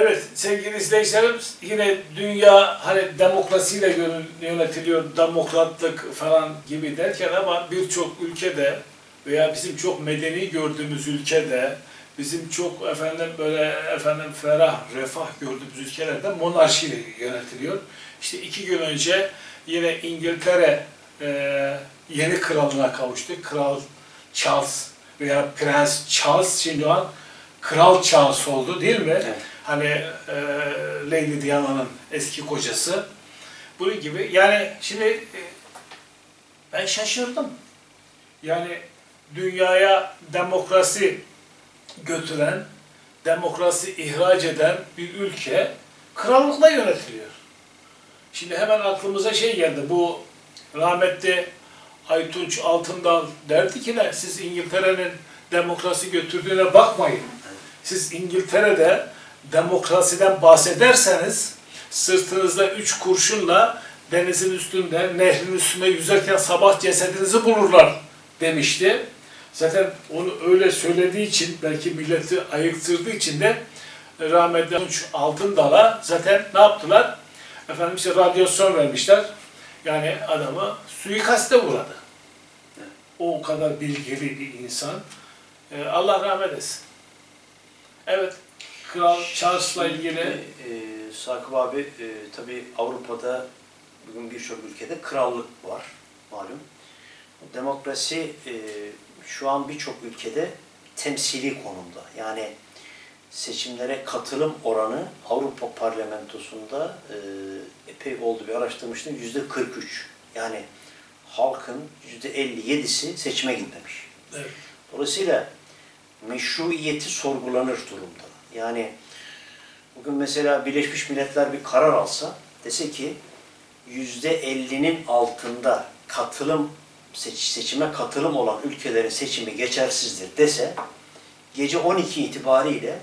Evet sevgili izleyicilerimiz yine dünya hani demokrasiyle yön- yönetiliyor, demokratlık falan gibi derken ama birçok ülkede veya bizim çok medeni gördüğümüz ülkede bizim çok efendim böyle efendim ferah, refah gördüğümüz ülkelerde monarşiyle yönetiliyor. İşte iki gün önce yine İngiltere e, yeni kralına kavuştu. Kral Charles veya Prens Charles şimdi an Kral Charles oldu değil mi? Evet. Hani e, Lady Diana'nın eski kocası. Bunun gibi yani şimdi e, ben şaşırdım. Yani dünyaya demokrasi götüren, demokrasi ihraç eden bir ülke krallıkla yönetiliyor. Şimdi hemen aklımıza şey geldi. Bu rahmetli Aytunç Altındal derdi ki ne? Siz İngiltere'nin demokrasi götürdüğüne bakmayın. Siz İngiltere'de demokrasiden bahsederseniz sırtınızda üç kurşunla denizin üstünde, nehrin üstünde yüzerken sabah cesedinizi bulurlar demişti. Zaten onu öyle söylediği için belki milleti ayıktırdığı için de rahmetli Tunç Altındal'a zaten ne yaptılar? Efendim işte radyasyon vermişler. Yani adamı suikaste uğradı. O kadar bilgili bir insan. Ee, Allah rahmet etsin. Evet, Kral Charles'la ilgili e, Sakıp abi e, tabii Avrupa'da bugün birçok ülkede krallık var malum. Demokrasi e, şu an birçok ülkede temsili konumda. Yani seçimlere katılım oranı Avrupa Parlamentosu'nda e, epey oldu bir araştırmıştım yüzde 43. Yani halkın yüzde 57'si seçime gitmemiş. evet, Dolayısıyla meşruiyeti sorgulanır durumda. Yani bugün mesela Birleşmiş Milletler bir karar alsa dese ki yüzde 50'nin altında katılım seç, seçime katılım olan ülkelerin seçimi geçersizdir dese gece 12 itibariyle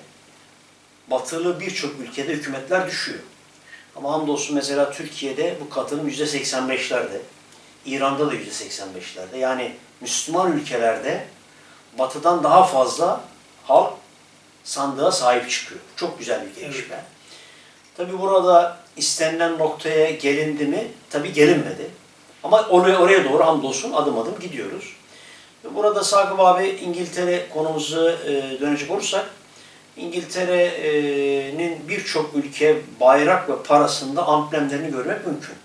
batılı birçok ülkede hükümetler düşüyor. Ama hamdolsun mesela Türkiye'de bu katılım yüzde 85'lerde, İran'da da yüzde 85'lerde. Yani Müslüman ülkelerde batıdan daha fazla halk sandığa sahip çıkıyor. Çok güzel bir gelişme. Tabi burada istenilen noktaya gelindi mi? Tabi gelinmedi. Ama oraya, oraya doğru hamdolsun adım adım gidiyoruz. Ve burada Sakıp abi İngiltere konumuzu e, dönecek olursak İngiltere'nin birçok ülke bayrak ve parasında amblemlerini görmek mümkün.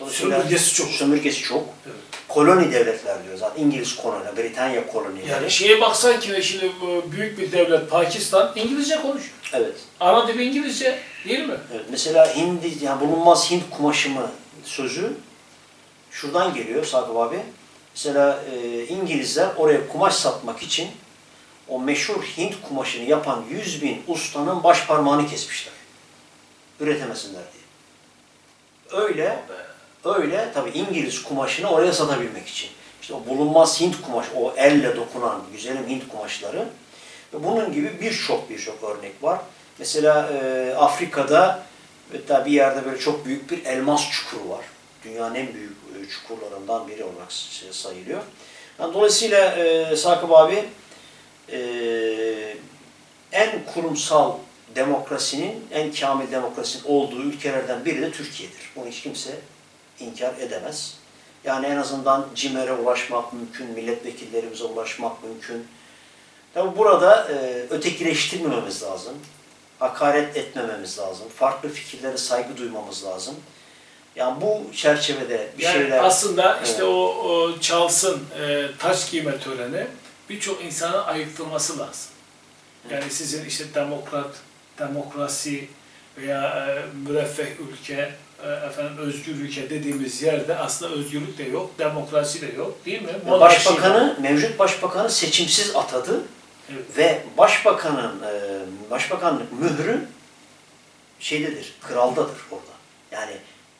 Dolayısıyla Sömürgesi çok. Sömürgesi çok. Evet. Koloni devletler diyor zaten. İngiliz koloni, Britanya kolonileri. Yani şeye baksan ki şimdi bu büyük bir devlet Pakistan İngilizce konuşuyor. Evet. Ana dili İngilizce değil mi? Evet, mesela Hindi, yani bulunmaz Hint kumaşı mı sözü şuradan geliyor Sakıp abi. Mesela e, İngilizler oraya kumaş satmak için o meşhur Hint kumaşını yapan 100 bin ustanın baş parmağını kesmişler. Üretemesinler diye. Öyle, öyle tabi İngiliz kumaşını oraya satabilmek için. İşte o bulunmaz Hint kumaş, o elle dokunan güzelim Hint kumaşları. Ve bunun gibi birçok birçok örnek var. Mesela e, Afrika'da hatta bir yerde böyle çok büyük bir elmas çukuru var. Dünyanın en büyük e, çukurlarından biri olarak s- sayılıyor. Yani dolayısıyla e, Sakıp abi e, en kurumsal demokrasinin, en kamil demokrasinin olduğu ülkelerden biri de Türkiye'dir. Bunu hiç kimse inkar edemez. Yani en azından CİMER'e ulaşmak mümkün, milletvekillerimize ulaşmak mümkün. Tabi burada e, ötekileştirmememiz lazım. Hakaret etmememiz lazım. Farklı fikirlere saygı duymamız lazım. Yani bu çerçevede bir yani şeyler... aslında işte o, o Charles'ın e, taç giyme töreni birçok insanın ayıktırması lazım. Yani sizin işte demokrat, demokrasi veya e, müreffeh ülke, efendim özgür ülke dediğimiz yerde aslında özgürlük de yok, demokrasi de yok değil mi? Monarşi. Başbakanı, mevcut başbakanı seçimsiz atadı Evet. ve başbakanın e, başbakanlık mührü şeydedir, kraldadır orada. Yani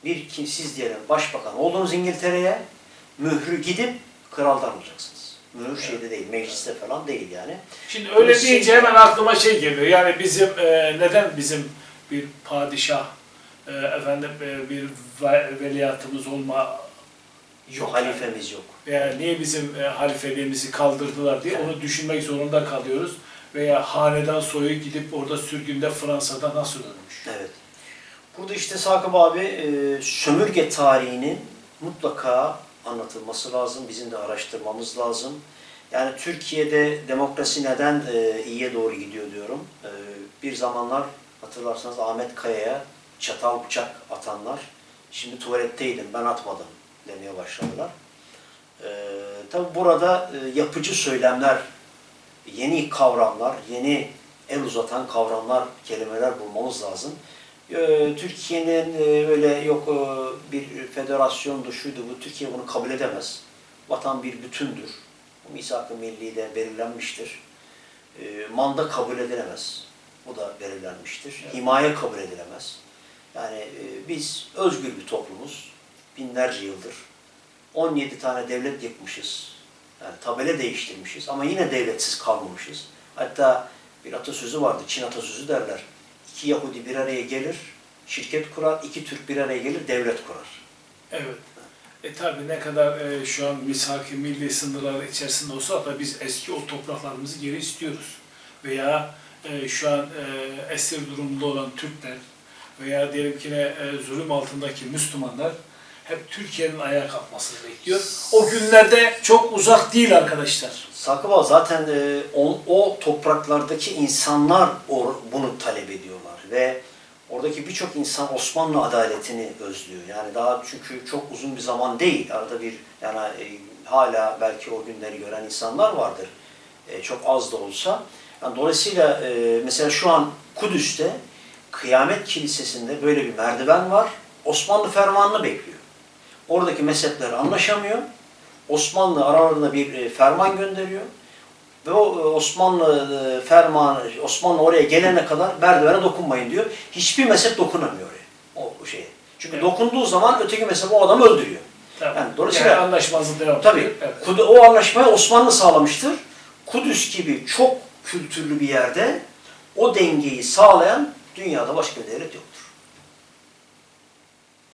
bir kim siz diyelim başbakan oldunuz İngiltere'ye mührü gidip kraldan alacaksınız. Mühür şeyde değil, mecliste falan değil yani. Şimdi öyle Dolayısıyla- deyince hemen aklıma şey geliyor. Yani bizim e, neden bizim bir padişah e, efendim e, bir ve- veliahtımız olma yok. yani. Halifemiz yok. Veya niye bizim e, halifeliğimizi kaldırdılar diye onu düşünmek zorunda kalıyoruz. veya hanedan soyu gidip orada sürgünde Fransa'da nasıl ölmüş? Evet. Burada işte Sakıp abi e, sömürge tarihinin mutlaka anlatılması lazım. Bizim de araştırmamız lazım. Yani Türkiye'de demokrasi neden e, iyiye doğru gidiyor diyorum. E, bir zamanlar hatırlarsanız Ahmet Kaya'ya çatal bıçak atanlar şimdi tuvaletteydim ben atmadım demeye başladılar. E, tabi burada e, yapıcı söylemler, yeni kavramlar, yeni el uzatan kavramlar, kelimeler bulmamız lazım. Ee, Türkiye'nin e, öyle yok e, bir federasyondu, şuydu bu, Türkiye bunu kabul edemez. Vatan bir bütündür. Bu misak-ı milli'de belirlenmiştir. Ee, Manda kabul edilemez. Bu da belirlenmiştir. Evet. Himaye kabul edilemez. Yani e, biz özgür bir toplumuz. Binlerce yıldır. 17 tane devlet yıkmışız. Yani tabela değiştirmişiz ama yine devletsiz kalmamışız. Hatta bir atasözü vardı, Çin atasözü derler. İki Yahudi bir araya gelir, şirket kurar, iki Türk bir araya gelir, devlet kurar. Evet. E tabi ne kadar e, şu an misak-ı milli sınırlar içerisinde olsa da biz eski o topraklarımızı geri istiyoruz. Veya e, şu an e, esir durumda olan Türkler veya diyelim ki ne, e, zulüm altındaki Müslümanlar hep Türkiye'nin ayağa kalkmasını bekliyor. O günlerde çok uzak değil arkadaşlar. Sakıba zaten e, o, o topraklardaki insanlar or, bunu talep ediyorlar ve oradaki birçok insan Osmanlı adaletini özlüyor. Yani daha çünkü çok uzun bir zaman değil. Arada bir yani e, hala belki o günleri gören insanlar vardır. E, çok az da olsa. Yani dolayısıyla e, mesela şu an Kudüs'te Kıyamet Kilisesi'nde böyle bir merdiven var. Osmanlı fermanını bekliyor. Oradaki mezhepler anlaşamıyor. Osmanlı aralarında bir e, ferman gönderiyor. Ve o e, Osmanlı e, fermanı, Osmanlı oraya gelene kadar merdivene dokunmayın diyor. Hiçbir mezhep dokunamıyor oraya, o şeye. Çünkü Evet. dokunduğu zaman öteki mezhep o adamı öldürüyor. Tabii. Yani dolayısıyla- Yani anlaşmazlık devam Tabii. Evet. O anlaşmayı Osmanlı sağlamıştır. Kudüs gibi çok kültürlü bir yerde o dengeyi sağlayan dünyada başka devlet yoktur.